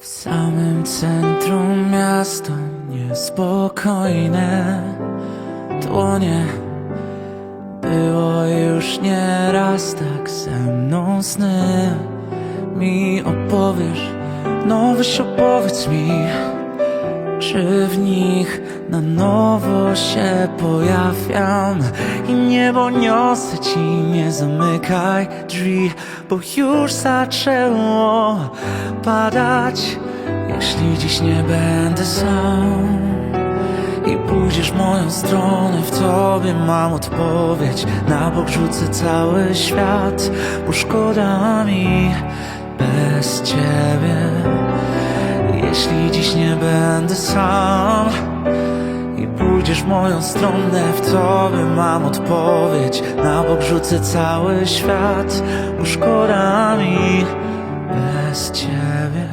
W samym centrum miasto niespokojne Dłonie. Było już nieraz tak ze mną sny. Mi opowiesz, no weź opowiedz mi Czy w nich na nowo się pojawiam I niebo niosę ci, nie zamykaj drzwi Bo już zaczęło padać Jeśli dziś nie będę sam. I pójdziesz moją stronę, w tobie mam odpowiedź. Na bok rzucę cały świat, bo szkoda mi bez ciebie. Jeśli dziś nie będę sam moją stronę, w tobie mam odpowiedź. Na bok rzucę cały świat, bo szkoda mi bez ciebie